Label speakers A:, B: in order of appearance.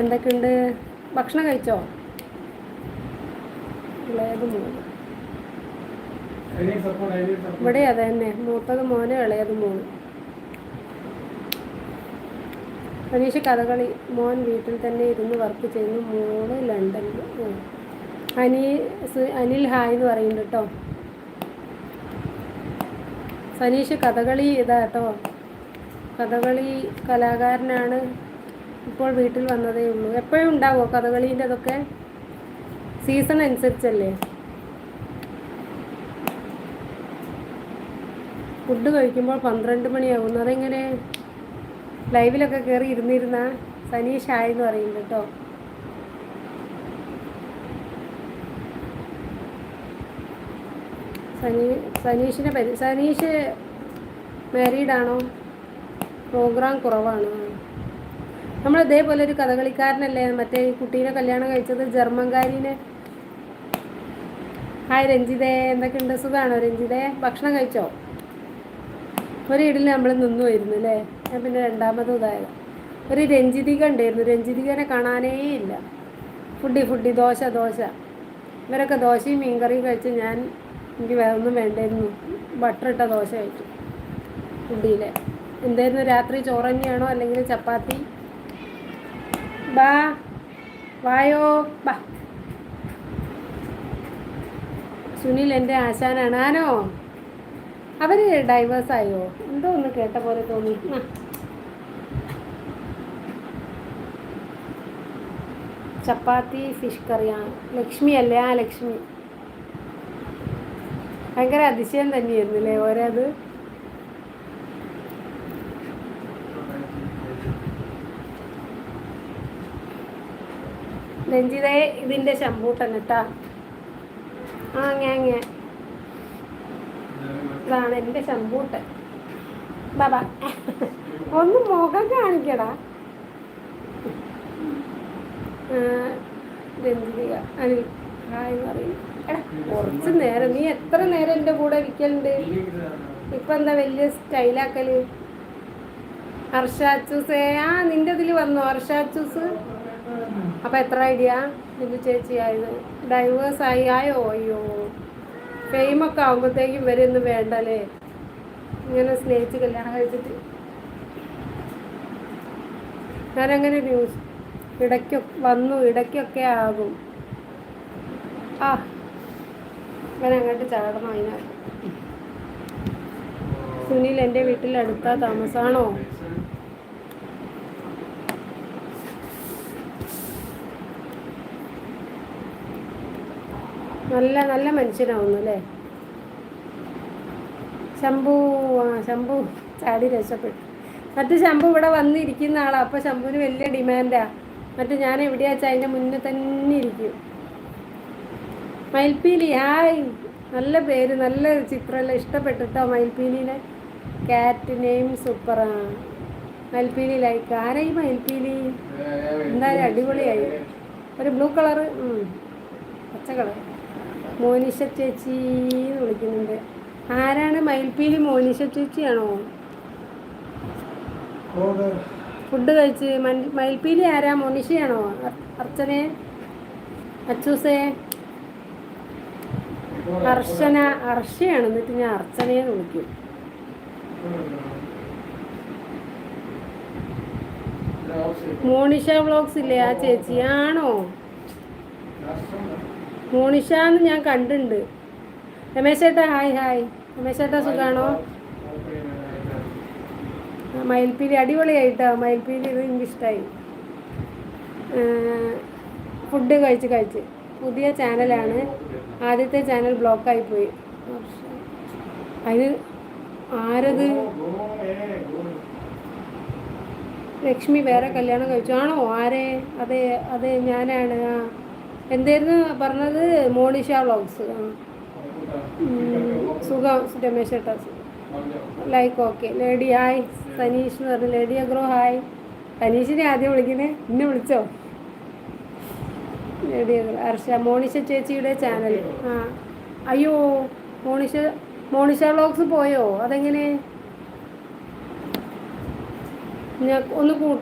A: എന്തൊക്കെയുണ്ട്? ഭക്ഷണം കഴിച്ചോ? ഇളയത് മൂന്ന് ഇവിടെ അത് തന്നെ മൂത്തത് മോന് ഇളയത് മൂന്ന് മനീഷ് കഥകളി. മോൻ വീട്ടിൽ തന്നെ ഇരുന്ന് വർക്ക് ചെയ്യുന്നു. മോൾ ലണ്ടനിൽ. അനി അനിൽ ഹായ് എന്ന് പറയുന്നുണ്ട് കേട്ടോ. സനീഷ് കഥകളി ഇതാട്ടോ കേട്ടോ. കഥകളി കലാകാരനാണ്. ഇപ്പോൾ വീട്ടിൽ വന്നതേ ഉള്ളൂ. എപ്പോഴും ഉണ്ടാവോ കഥകളീന്റെ അതൊക്കെ സീസൺ അനുസരിച്ചല്ലേ? ഫുഡ് കഴിക്കുമ്പോൾ പന്ത്രണ്ട് മണിയാകുന്നു അതെങ്ങനെ? ലൈവിലൊക്കെ കയറി ഇരുന്നിരുന്ന? സനീഷ് ആയെന്ന് പറയുന്നുണ്ട് കേട്ടോ. സനീ സനീഷിനെ പരി സനീഷ് മാരീഡാണോ പ്രോഗ്രാം കുറവാണ്. നമ്മൾ ഇതേപോലെ ഒരു കഥകളിക്കാരനല്ലേ? മറ്റേ കുട്ടീനെ കല്യാണം കഴിച്ചത് ജർമ്മൻകാരിനെ. ഹായ് രഞ്ജിതേ എന്തൊക്കെയുണ്ട്? സുഖമാണോ രഞ്ജിതേ? ഭക്ഷണം കഴിച്ചോ? ഒരു ഇടിൽ നമ്മൾ നിന്നു വരുന്നു അല്ലേ? ഞാൻ പിന്നെ രണ്ടാമത് ഒരു രഞ്ജിതിക ഉണ്ടായിരുന്നു. രഞ്ജിതികനെ കാണാനേ ഇല്ല. Foodie foodie dosa dosa. ഇവരൊക്കെ ദോശയും മീൻകറിയും കഴിച്ച് ഞാൻ എനിക്ക് വേറെ ഒന്നും വേണ്ടായിരുന്നു. ബട്ടർ ഇട്ട ദോശ കഴിച്ചു. ഫുഡിയിലെ. എന്തായിരുന്നു? രാത്രി ചോറ് തന്നെയാണോ? അല്ലെങ്കിൽ ചപ്പാത്തി? ബാ വായോ ബാ. സുനിൽ എന്റെ ആശാനാണ്. ആനോ? അവർ ഡൈവേഴ്സ് ആയോ? എന്തോ ഒന്ന് കേട്ട പോലെ തോന്നി. ചപ്പാത്തി ഫിഷ് കറിയാണ് ലക്ഷ്മി അല്ലേ? ആ ലക്ഷ്മി. ഭയങ്കര അതിശയം തന്നെയായിരുന്നു അല്ലേ ഓരോത് രഞ്ജിതേ ഇതിന്റെ ശമ്പൂട്ടൻ കേട്ടാ ആ ഞാൻ ഇതാണ് എന്റെ ശമ്പൂട്ടൻ ബാബാ. ഒന്ന് മുഖം കാണിക്കടാ. കുറച്ച് നേരം. നീ എത്ര നേരം എന്റെ കൂടെ ഇരിക്കലുണ്ട്? ഇപ്പൊ എന്താ വലിയ സ്റ്റൈലാക്കൽ? ഹർഷാച്ചൂസ് ആ നിന്റെ ഇതിൽ വന്നു? ഹർഷാച്ചൂസ് അപ്പൊ എത്ര ഐഡിയ നിന്റെ ചേച്ചി ആയത് ഡൈവേഴ്സ് ആയി. ആയോ? അയ്യോ. ഫെയിമൊക്കെ ആകുമ്പോഴത്തേക്കും ഇവരൊന്നും വേണ്ടല്ലേ? ഇങ്ങനെ സ്നേഹിച്ച് കല്യാണം കഴിച്ചിട്ട്. ഞാനങ്ങനെ ന്യൂസ് ഇടയ്ക്ക് വന്നു. ഇടയ്ക്കൊക്കെ ആകും. ആ. ഇവൻ അങ്ങോട്ട് ചാടണം അതിനാണ് സുനിൽ എന്റെ വീട്ടിൽ അടുത്ത താമസമാണോ നല്ല നല്ല മനുഷ്യനാവുന്നു അല്ലേ? ശംഭു ആ ശംഭു ചാടി രക്ഷപ്പെട്ടു. മറ്റു ശംഭു ഇവിടെ വന്നിരിക്കുന്ന ആളാണ് അപ്പോൾ ശംഭുവിന് വലിയ ഡിമാൻഡാ. മറ്റു ഞാൻ എവിടെയാ വെച്ചാൽ അതിന്റെ മുന്നേ തന്നെ ഇരിക്കും. മയിൽപ്പീലി ഹായ്. നല്ല പേര് നല്ല ചിത്രമല്ല ഇഷ്ടപ്പെട്ടിട്ടോ മയിൽപ്പീലിയുടെ ക്യാറ്റ് നെയിം സൂപ്പറാണ് മയിൽപ്പീലി ലൈക്ക് ആരായി മയിൽപ്പീലി? എന്തായാലും അടിപൊളിയായി. ഒരു ബ്ലൂ കളറ് പച്ച കളർ മോനിഷ ചേച്ചി എന്ന് വിളിക്കുന്നുണ്ട്. ആരാണ് മയിൽപ്പീലി മോനിഷ ചേച്ചിയാണോ? ഫുഡ് കഴിച്ച് മയിൽപ്പീലി ആരാ? മോനിഷയാണോ? അർ- അർച്ചനെ? അച്ചൂസേ? അർച്ചന അർഷയാണ് എന്നിട്ട് ഞാൻ അർച്ചനയെ വിളിക്കും. മോണിഷ വ്ളോഗ്സ് ഇല്ലേ? ആ ചേച്ചി ആണോ? മോണിഷ എന്ന് ഞാൻ കണ്ടിട്ടുണ്ട് രമേശ് ചേട്ടാ ഹായ് ഹായ്. രമേശ് ചേട്ടാ സുഖാണോ? മയിൽപ്പീലി അടിപൊളിയായിട്ടോ? മയിൽപ്പീലി ഇത് എനിക്ക് ഇഷ്ടമായി ഫുഡ് കഴിച്ച് കഴിച്ച്. പുതിയ ചാനലാണ്. ആദ്യത്തെ ചാനൽ ബ്ലോക്കായി പോയി. അതിന് ആരത്? ലക്ഷ്മി വേറെ കല്യാണം കഴിച്ചു. ആണോ? ആരെ? അതെ അതെ ഞാനാണ്. ആ. എന്തായിരുന്നു പറഞ്ഞത്? മോണിഷ വ്ളോഗ്സ് സുഖം. രമേശ് ഏട്ടാ. Like okay lady hi Sanish എന്ന് പറഞ്ഞു ലേഡി അഗ്രോ ഹായ് സനീഷിനെ ആദ്യം വിളിക്കണേ. എന്നെ വിളിച്ചോ? ലേഡി അഗ്രോ അർഷ മോണിഷ ചേച്ചിയുടെ ചാനൽ ആ. അയ്യോ മോണിഷ മോണിഷ വ്ളോഗ്സ് പോയോ? അതെങ്ങനെ? ഞാൻ ഒന്ന് കൂട്ടി